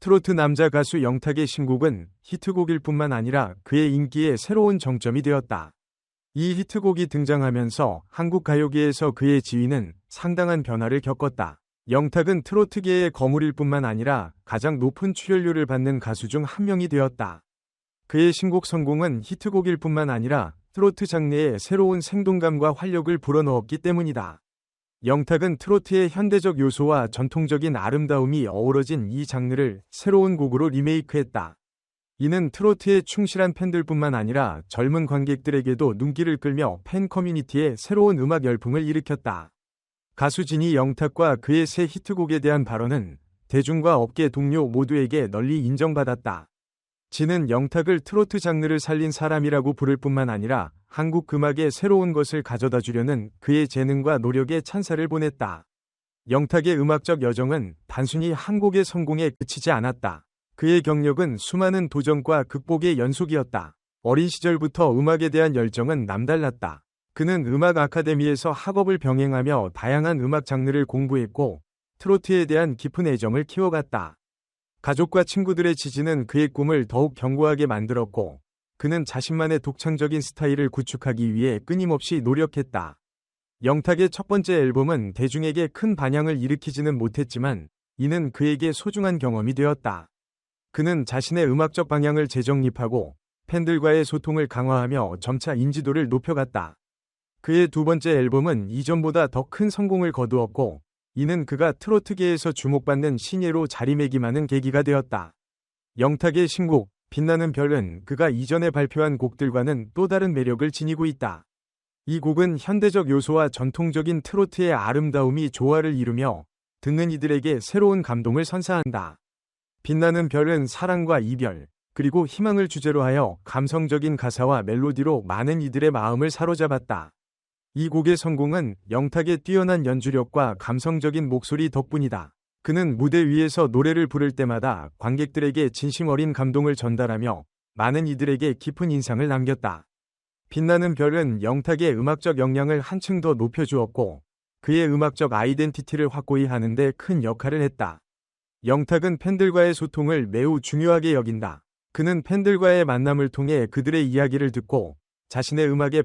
트로트 남자 가수 영탁의 신곡은 히트곡일 뿐만 아니라 그의 인기의 새로운 정점이 되었다. 이 히트곡이 등장하면서 한국 가요계에서 그의 지위는 상당한 변화를 겪었다. 영탁은 트로트계의 거물일 뿐만 아니라 가장 높은 출연료를 받는 가수 중 한 명이 되었다. 그의 신곡 성공은 히트곡일 뿐만 아니라 트로트 장르에 새로운 생동감과 활력을 불어넣었기 때문이다. 영탁은 트로트의 현대적 요소와 전통적인 아름다움이 어우러진 이 장르를 새로운 곡으로 리메이크했다. 이는 트로트에 충실한 팬들뿐만 아니라 젊은 관객들에게도 눈길을 끌며 팬 커뮤니티에 새로운 음악 열풍을 일으켰다. 가수 진이 영탁과 그의 새 히트곡에 대한 발언은 대중과 업계 동료 모두에게 널리 인정받았다. 진은 영탁을 트로트 장르를 살린 사람이라고 부를 뿐만 아니라 한국 음악에 새로운 것을 가져다 주려는 그의 재능과 노력에 찬사를 보냈다. 영탁의 음악적 여정은 단순히 한 곡의 성공에 그치지 않았다. 그의 경력은 수많은 도전과 극복의 연속이었다. 어린 시절부터 음악에 대한 열정은 남달랐다. 그는 음악 아카데미에서 학업을 병행하며 다양한 음악 장르를 공부했고 트로트에 대한 깊은 애정을 키워갔다. 가족과 친구들의 지지는 그의 꿈을 더욱 견고하게 만들었고 그는 자신만의 독창적인 스타일을 구축하기 위해 끊임없이 노력했다. 영탁의 첫 번째 앨범은 대중에게 큰 반향을 일으키지는 못했지만 이는 그에게 소중한 경험이 되었다. 그는 자신의 음악적 방향을 재정립하고 팬들과의 소통을 강화하며 점차 인지도를 높여갔다. 그의 두 번째 앨범은 이전보다 더 큰 성공을 거두었고 이는 그가 트로트계에서 주목받는 신예로 자리매김하는 계기가 되었다. 영탁의 신곡 빛나는 별은 그가 이전에 발표한 곡들과는 또 다른 매력을 지니고 있다. 이 곡은 현대적 요소와 전통적인 트로트의 아름다움이 조화를 이루며 듣는 이들에게 새로운 감동을 선사한다. 빛나는 별은 사랑과 이별, 그리고 희망을 주제로 하여 감성적인 가사와 멜로디로 많은 이들의 마음을 사로잡았다. 이 곡의 성공은 영탁의 뛰어난 연주력과 감성적인 목소리 덕분이다. 그는 무대 위에서 노래를 부를 때마다 관객들에게 진심 어린 감동을 전달하며 많은 이들에게 깊은 인상을 남겼다. 빛나는 별은 영탁의 음악적 역량을 한층 더 높여주었고 그의 음악적 아이덴티티를 확고히 하는데 큰 역할을 했다. 영탁은 팬들과의 소통을 매우 중요하게 여긴다. 그는 팬들과의 만남을 통해 그들의 이야기를 듣고 자신의 음악에